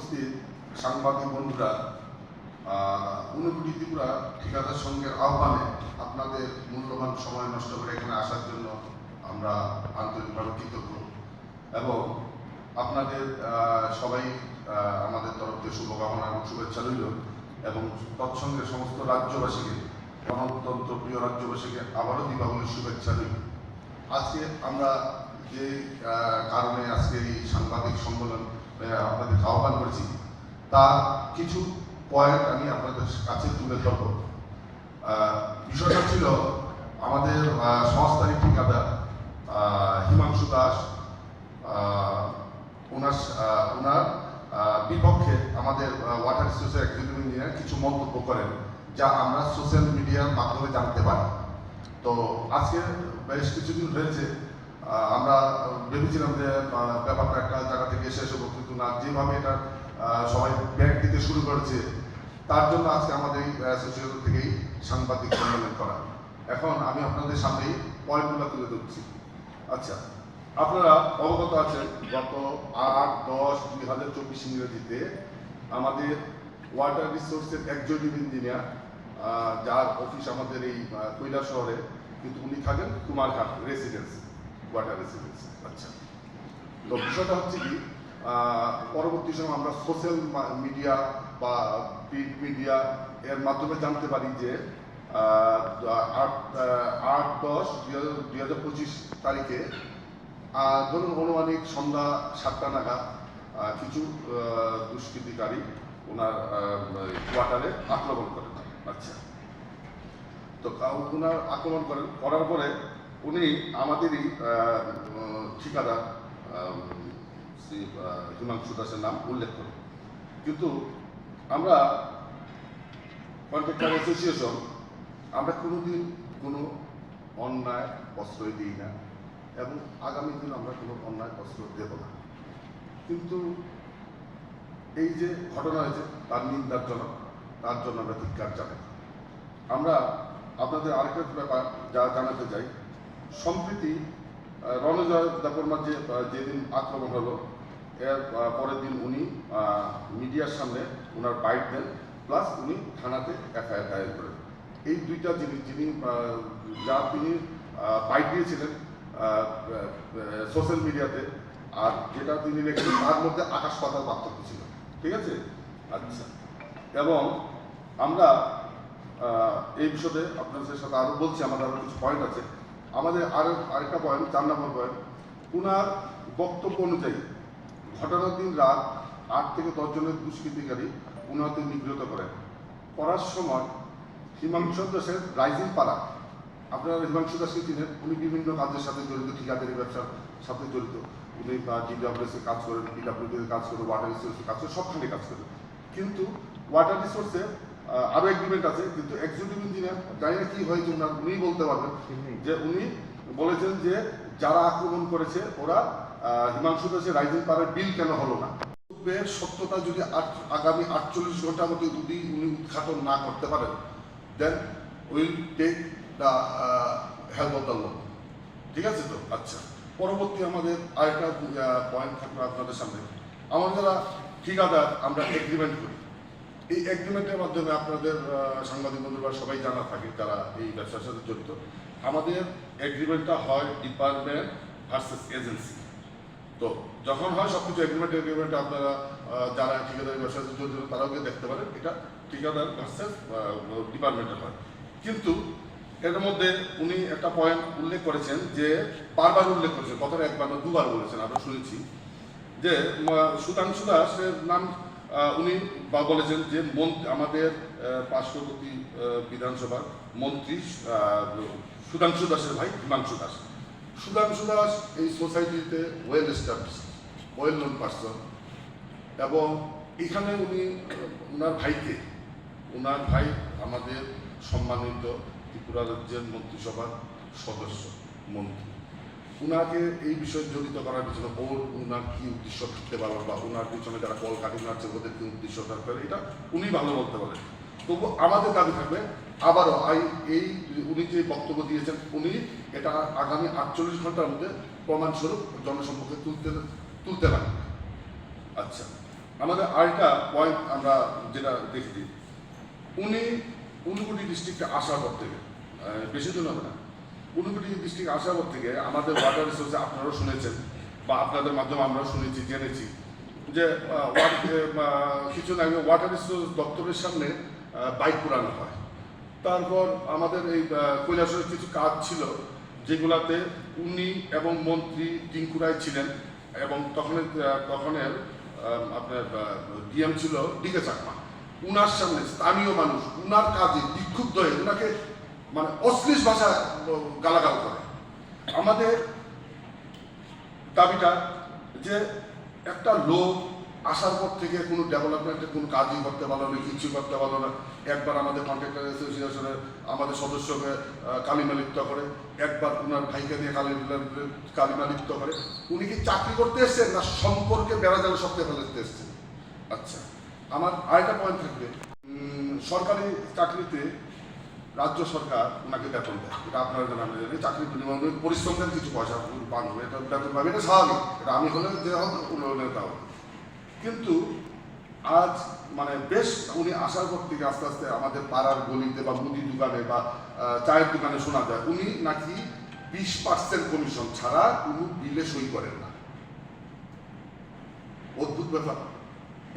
উপস্থিত সাংবাদিক বন্ধুরা উনকুটি ত্রিপুরা ঠিকাদার সঙ্গের আহ্বানে আপনাদের মূল্যবান সময় নষ্ট করে এখানে আসার জন্য আমরা আন্তরিকভাবে কৃতজ্ঞ। এবং আপনাদের সবাই আমাদের তরফ থেকে শুভকামনা এবং শুভেচ্ছা রইল এবং তৎসঙ্গে সমস্ত রাজ্যবাসীকে, গণতন্ত্র প্রিয় রাজ্যবাসীকে আবারও দীপাবলির শুভেচ্ছা রইল। আজকে আমরা যে কারণে আজকে এই সাংবাদিক সম্মেলন আহ, আপনাদের আহ্বান করেছি। তার কিছু পয়েন্ট আমি আপনাদের কাছে তুলে ধরব। বিষয়টা ছিল আমাদের সংস্থারই ঠিকাদার হিমাংশু দাস। ওনার ওনার বিপক্ষে আমাদের ওয়াটার রিসোর্সের এক্সিকিউটিভ ইঞ্জিনিয়ার কিছু মন্তব্য করেন যা আমরা সোশ্যাল মিডিয়ার মাধ্যমে জানতে পারি। তো আজকে বেশ কিছুদিন হয়েছে আমরা ভেবেছিলাম যে ব্যাপারটা একটা জায়গা থেকে শেষ হব কিন্তু না, যেভাবে এটা সবাই ব্যাগ দিতে শুরু করেছে, তার জন্য আজকে আমাদের এই অ্যাসোসিয়েশন থেকেই সাংবাদিক সম্মেলন করা। এখন আমি আপনাদের সামনেই পয়েন্টগুলো তুলে ধরছি। আচ্ছা আপনারা অবগত আছেন, গত আট, দশ, দুই হাজার চব্বিশ ইংরেজিতে আমাদের ওয়াটার রিসোর্সের একজনীয় ইঞ্জিনিয়ার যার অফিস আমাদের এই কৈলাস শহরে, কিন্তু উনি থাকেন কুমারঘাট রেসিডেন্স ওয়াটার রেসিডেন্স আচ্ছা। তো বিষয়টা হচ্ছে কি পরবর্তী সময় আমরা সোশ্যাল মিডিয়া বা প্রিন্ট মিডিয়া এর মাধ্যমে জানতে পারি যে আট আট দশ দুই হাজার পঁচিশ তারিখে ধরুন অনুমানিক সন্ধ্যা সাতটা নাগাদ কিছু দুষ্কৃতিকারী ওনার কোয়ার্টারে আক্রমণ করেন। আচ্ছা। তো ওনার আক্রমণ করেন, করার পরে উনি আমাদেরই ঠিকাদার শ্রী হিমাংশু দাসের নাম উল্লেখ করেন। কিন্তু আমরা কন্ট্রাক্টর অ্যাসোসিয়েশন আমরা কোনোদিন কোনো অন্যায় প্রশ্রয় দিই না এবং আগামী দিন আমরা কোনো অন্যায় প্রশ্রয় দেব না। কিন্তু এই যে ঘটনা হয়েছে, তার নিন্দারজনক তার জন্য আমরা ধিক্কার জানাই। আমরা আপনাদের আরেকটা ব্যাপার যা জানাতে চাই সম্প্রতি রণজয় দাপরমার যে যেদিন আক্রমণ হলো, এর পরের দিন উনি মিডিয়ার সামনে ওনার বাইট দেন, প্লাস উনি থানাতে এফআইআর দায়ের করেন। এই দুইটা জিনিস, যিনি যা তিনি বাইট দিয়েছিলেন সোশ্যাল মিডিয়াতে, আর যেটা তিনি রেখেছেন, তার মধ্যে আকাশ পাতাল পার্থক্য ছিল। ঠিক আছে? আচ্ছা। এবং আমরা এই বিষয়ে আপনাদের সাথে আরও বলছি, আমাদের আরও কিছু পয়েন্ট আছে। আমাদের আরও আরেকটা পয়েন্ট চার নম্বর পয়েন্ট ওনার বক্তব্য অনুযায়ী ঘটনার দিন রাত আট থেকে দশ জনের দুষ্কৃতিকারী উনাকে নিগৃহীত করেন। করার সময় হিমাংশু দাসের রাইজিং পাড়া, আপনারা হিমাংশু দাসকে চিনেন, উনি বিভিন্ন কাজের সাথে জড়িত, ঠিকাদারি ব্যবসার সাথে জড়িত। উনি ডিডাব্লিউএস কাজ করেন পিডাব্লিউডি কাজ করেন ওয়াটার রিসোর্সে কাজ করেন, সবখানে কাজ করেন। কিন্তু ওয়াটার রিসোর্সে আরও এগ্রিমেন্ট আছে কিন্তু এক্সিকিউটিভ ইঞ্জিনিয়ার জানি না কি হয়েছে ওনার উনি বলতে পারবেন যে উনি বলেছেন যে যারা আক্রমণ করেছে ওরা হিমাংশু দাসের রাইজিং পাড়ার বিল কেন হলো না? সত্যতা যদি আগামী আটচল্লিশ ঘণ্টার মধ্যে যদি উনি উদ্ঘাটন না করতে পারেন then will take the help of the law ঠিক আছে তো? আচ্ছা। পরবর্তী আমাদের আরেকটা পয়েন্ট থাকবে আপনাদের সামনে। আমরা যারা ঠিকাদার আমরা এগ্রিমেন্ট করি। এই এগ্রিমেন্টের মাধ্যমে আপনাদের সাংবাদিক বন্ধুরা, সবাই জানা থাকে যারা এই ব্যবসার সাথে জড়িত। আমাদের এগ্রিমেন্টটা হয় ডিপার্টমেন্ট ভার্সেস এজেন্সি তো যখন হয় সব কিছু এগ্রিমেন্ট এগ্রিমেন্ট আপনারা যারা ঠিকাদারি ব্যবসার সাথে জড়িত, তারাও গিয়ে দেখতে পারেন। এটা ঠিকাদার ভার্সেস ডিপার্টমেন্টের হয়। কিন্তু এর মধ্যে উনি একটা পয়েন্ট উল্লেখ করেছেন যে, বারবার উল্লেখ করেছেন, কথাটা একবার না, দুবার বলেছেন, আমরা শুনেছি। যে সুধাংশু দাসের নাম উনি বা বলেছেন যে আমাদের পার্শ্ববর্তী বিধানসভার মন্ত্রী সুধাংশু দাসের ভাই, হিমাংশু দাস। সুধাংশু দাস এই সোসাইটিতে well establish well known person এবং এখানে উনি ওনার ভাইকে ওনার ভাই আমাদের সম্মানিত ত্রিপুরা রাজ্যের মন্ত্রিসভার সদস্য, মন্ত্রী। উনাকে এই বিষয়ে জড়িত করার পিছনে ওর উনার কি উদ্দেশ্য থাকতে পারে বা উনার পিছনে যারা কল কাটি নাড়ছে, ওদের কি উদ্দেশ্য থাকতে পারে? এটা উনি ভালো বলতে পারেন। তবু আমাদের দাবি থাকবে, আবারও এই উনি যে বক্তব্য দিয়েছেন, উনি এটা আগামী আটচল্লিশ ঘণ্টার মধ্যে প্রমাণস্বরূপ জনসম্মুখে তুলতে তুলতে পারেন। আচ্ছা আমাদের আরেকটা পয়েন্ট আমরা যেটা দেখি, উনি ঊনকোটি ডিস্ট্রিক্টে আসার পর থেকে বেশি দিন হবে না। ঊনকোটি ডিস্ট্রিক্ট আসার পর থেকে আমাদের ওয়াটার রিসোর্সে আপনারাও শুনেছেন বা আপনাদের মাধ্যমে আমরাও শুনেছি, জেনেছি যে কিছু আগে ওয়াটার রিসোর্স দপ্তরের সামনে বাইক পুরানো হয়। তারপর আমাদের এই কৈলাসের কিছু কাজ ছিল যেগুলাতে উনি এবং মন্ত্রী টিঙ্কু রায় ছিলেন এবং তখন তখনের আপনার ডিএম ছিল ডিকে চাকমা। উনার সামনে স্থানীয় মানুষ, উনার কাজে বিক্ষুব্ধ হয়ে, উনাকে মানে অশ্লীল ভাষা গালাগাল করে। আমাদের দাবিটা যে একটা লোক আসার পর থেকে কোনো ডেভেলপমেন্টের কোনো কাজই করতে পারল না কিছু করতে পারল না। একবার আমাদের কন্ট্রাক্টর অ্যাসোসিয়েশনের আমাদের সদস্যকে আহ, কালিমা লিপ্ত করে একবার ওনার ভাইকে দিয়ে কালি কালিমা লিপ্ত করে। উনি কি চাকরি করতে এসছেন না সম্পর্কে বেড়া জালে সপ্তাহে ফেলতে এসছেন? আচ্ছা আমার আরেকটা পয়েন্ট থাকবে। সরকারি চাকরিতে রাজ্য সরকার ওনাকে বেতন দেয়। এটা আপনারা জানেন জানি। চাকরি বিনিময়ে পরিশ্রম দেন কিছু পয়সা পান হবে এটা বেতন পাবে, এটা স্বাভাবিক। এটা আমি হলে যে হবে উনি হলে কিন্তু আজ মানে বেশ উনি আসার পর থেকে আস্তে আস্তে আমাদের পাড়ার গলিতে বা মুদি দোকানে বা চায়ের দোকানে শোনা যায়, উনি নাকি বিশ পার্সেন্ট কমিশন ছাড়া কোনো বিলে সই করেন না। অদ্ভুত ব্যাপার।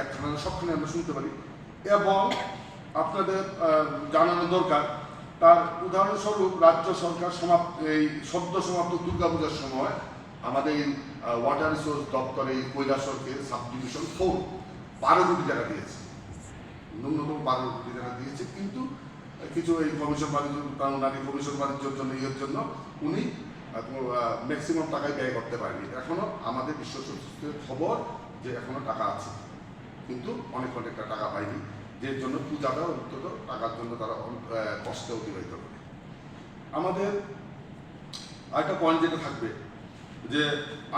একখানে সবখানে আমরা শুনতে পারি। এবং আপনাদের জানানো দরকার তার উদাহরণস্বরূপ রাজ্য সরকার সমাপ্ত, এই সদ্য সমাপ্ত দুর্গাপূজার সময় আমাদের ওয়াটার রিসোর্স দপ্তরে কৈলাসরকে সাব ডিভিশন ফোর বারো কোটি টাকা দিয়েছে। ন্যূনতম বারো কোটি টাকা দিয়েছে। কিন্তু কিছু এই কমিশন বাণিজ্য নারী কমিশন বাণিজ্যের জন্য, ইয়ের জন্য উনি ম্যাক্সিমাম টাকায় ব্যয় করতে পারেনি। এখনও আমাদের বিশ্ব খবর যে এখনও টাকা আছে। কিন্তু অনেক অনেকটা টাকা পায়নি। যে জন্য পূজাটা অন্তত টাকার জন্য তারা কষ্টে অতিবাহিত করে। আমাদের আরেকটা পয়েন্ট যেটা থাকবে, যে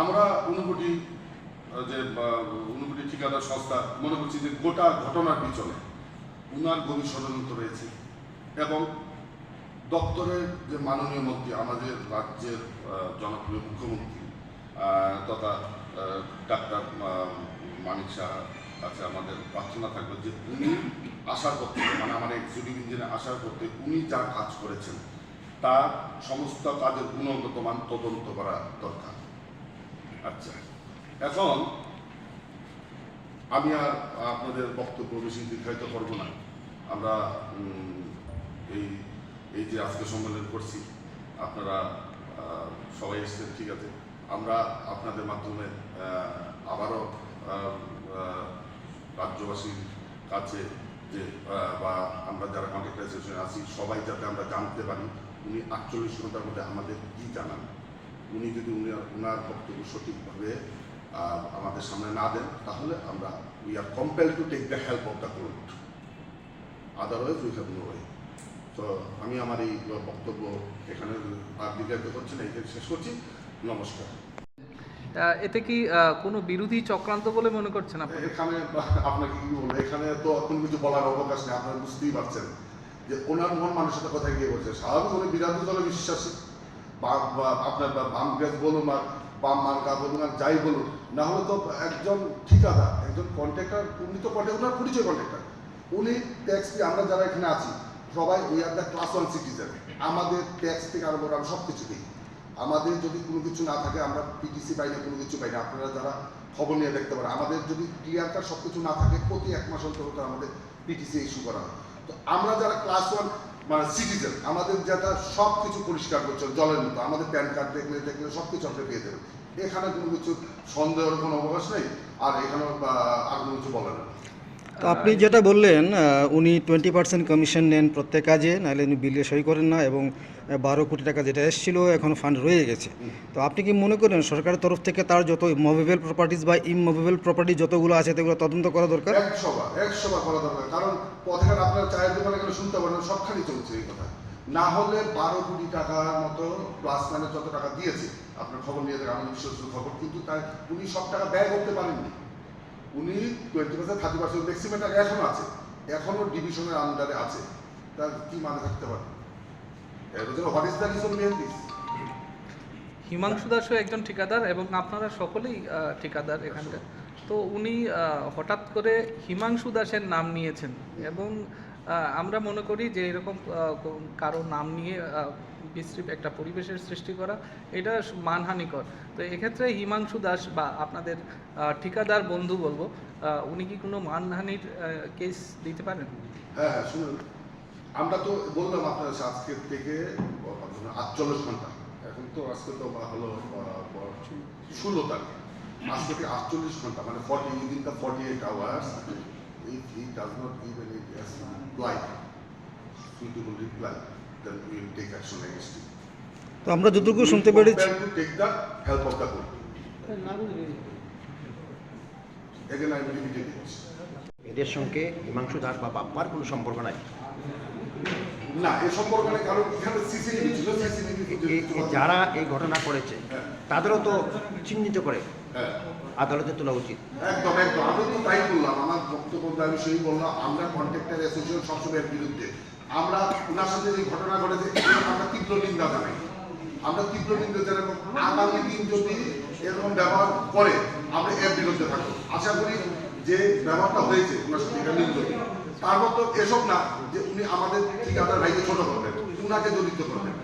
আমরা অনুকূটি যে অনুকূটি ঠিকাদার সংস্থা, মনে করছি যে গোটা ঘটনার পিছনে উনার গভীর ষড়যন্ত্র রয়েছে এবং দপ্তরের যে মাননীয় মন্ত্রী, আমাদের রাজ্যের জনপ্রিয় মুখ্যমন্ত্রী তথা ডাক্তার মানিক শাহ কাছে আমাদের প্রার্থনা থাকবে যে উনি আসার থেকে মানে আমার এক্সিকিউটিভ ইঞ্জিনিয়ার আসার থেকে উনি যা কাজ করেছেন, তার সমস্ত কাজের গুণগত মান তদন্ত করা দরকার। আচ্ছা এখন আমি আর আপনাদের বক্তব্য বেশি দীর্ঘায়িত করব না। আমরা এই এই যে আজকে সম্মেলন করছি, আপনারা সবাই এসেছেন, ঠিক আছে। আমরা আপনাদের মাধ্যমে আবারও রাজ্যবাসীর কাছে যে বা আমরা যারা কন্ট্যাক্ট অ্যাসোসিয়েশন আছি, সবাই যাতে আমরা জানতে পারি উনি আটচল্লিশ ঘণ্টার মধ্যে আমাদের কী জানান। উনি যদি উনি ওনার বক্তব্য সঠিকভাবে আমাদের সামনে না দেন, তাহলে আমরা we are compel to take the help of the court otherwise we have no way তো আমি আমার এই বক্তব্য এখানে আর দীর্ঘায়িত করছি না, এখানে শেষ করছি। নমস্কার। এতে কি কোনো বিরোধী চক্রান্ত বলে মনে করছেন আপনি? এখানে আপনাকে কি বলব, এখানে তো কোনো কিছু বলার অবকাশ নেই, আপনারা বুঝতেই পারছেন। যে ওনার মন মানুষের কোথায় গিয়ে বলছে? স্বাভাবিক উনি বিরোধী দলে বিশ্বাসী। আপনার বাম গ্যাস বলুন আর বাম মার্কা বলুন আর যাই বলুন, না হলে তো একজন ঠিকাদার, একজন কন্ট্রাক্টর, উনি তো কন্ট্রাক্ট ওনার পরিচয় কন্ট্রাক্টর। উনি ট্যাক্স দিয়ে আমরা যারা এখানে আছি, সবাই we are the class one citizen আমাদের ট্যাক্স থেকে আরম্ভ আমরা সব কিছু দিই। আমাদের যদি কোনো কিছু না থাকে, আমরা পিটিসি পাই না, কোনো কিছু পাই না। আপনারা যারা খবর নিয়ে দেখতে পারেন, আমাদের যদি ক্লিয়ার কাট সব কিছু না থাকে, প্রতি এক মাস অন্তর অন্তর আমাদের পিটিসি ইস্যু করা হয়। তো আমরা যারা ক্লাস ওয়ান মানে সিটিজেন আমাদের যেটা সব কিছু পরিষ্কার করছে জলের মতো, আমাদের প্যান কার্ড দেখলে দেখলে সব কিছু আপনি পেয়ে যাবেন। এখানে কোনো কিছু সন্দেহের কোনো অবকাশ নেই, আর এখানে আর কোনো কিছু বলেন না। তো আপনি যেটা বললেন উনি টোয়েন্টি পার্সেন্ট কমিশন নেন প্রত্যেক কাজে, নাহলে উনি বিলে সই করেন না এবং বারো কোটি টাকা যেটা এসেছিল এখন ফান্ড রয়ে গেছে। তো আপনি কি মনে করেন সরকারের তরফ থেকে তার যত মুভেবল প্রপার্টিজ বা ইমুভেবল প্রপার্টি যতগুলো আছে, সেগুলো তদন্ত করা দরকার? একশো বার একশো বার করা দরকার। কারণ পথেঘাট আপনার চায়ের দোকানে গেলে শুনতে পারেন সবখানি চলছে এই কথা। না হলে বারো কোটি টাকার মতো প্লাস মানে যত টাকা দিয়েছে, আপনার খবর নিয়ে আমি বিশ্বস্ত খবর, কিন্তু তাই উনি সব টাকা ব্যয় করতে পারেননি। উনি twenty percent thirty percent maximum এখনও আছে। এখনও ডিভিশনের আন্ডারে আছে। তার কি মানে থাকতে পারে? হোয়াট ইজ দ্য হিমাংশু দাসও একজন ঠিকাদার এবং আপনারা সকলেই ঠিকাদার এখানকার। তো উনি হঠাৎ করে হিমাংশু দাসের নাম নিয়েছেন এবং আমরা মনে করি যে এরকম কারও নাম নিয়ে বিশ্রী একটা পরিবেশের সৃষ্টি করা, এটা মানহানিকর। তো এক্ষেত্রে হিমাংশু দাস বা আপনাদের ঠিকাদার বন্ধু বলব উনি কি কোনো মানহানির কেস দিতে পারেন? হ্যাঁ হ্যাঁ শুনুন। আমরা তো বললাম আপনার আজকের থেকে আটচল্লিশ ঘণ্টা। এখন তো আজকে তো হলো ষোলো তারিখ। আজ থেকে আটচল্লিশ ঘণ্টা মানে forty within forty eight hours if he does not give any reply suitable reply then will take action against him তো আমরা যতটুকু শুনতে পেরেছি এদের সঙ্গে হিমাংশু দাস বা বাপ্পার কোনো সম্পর্ক নাই। না এ সম্পর্কে নেই, কারণ এখানে সিসিটিভি ছিল সিসিটিভি যারা এই ঘটনা করেছে। তাদেরও তো চিহ্নিত করে। হ্যাঁ। আদালতে তোলা উচিত। একদম একদম। আমি তো তাই বললাম, আমার বক্তব্য আমি সেই বললাম, আমরা কন্ট্রাক্টর অ্যাসোসিয়েশন সবসময় এর বিরুদ্ধে। আমরা ওনার সাথে যে ঘটনা ঘটেছে, আমরা তীব্র নিন্দা জানাই। আমরা তীব্র নিন্দা জানাই আগামী দিন যদি এরকম ব্যবহার করে, আমরা এর বিরুদ্ধে থাকব। আশা করি যে ব্যবহারটা হয়েছে ওনার সাথে, এটা নিন্দনীয়। তার মতো এসব না, যে উনি আমাদের ঠিকাদার ভাইকে ছোট করবেন উনাকে জড়িত করবেন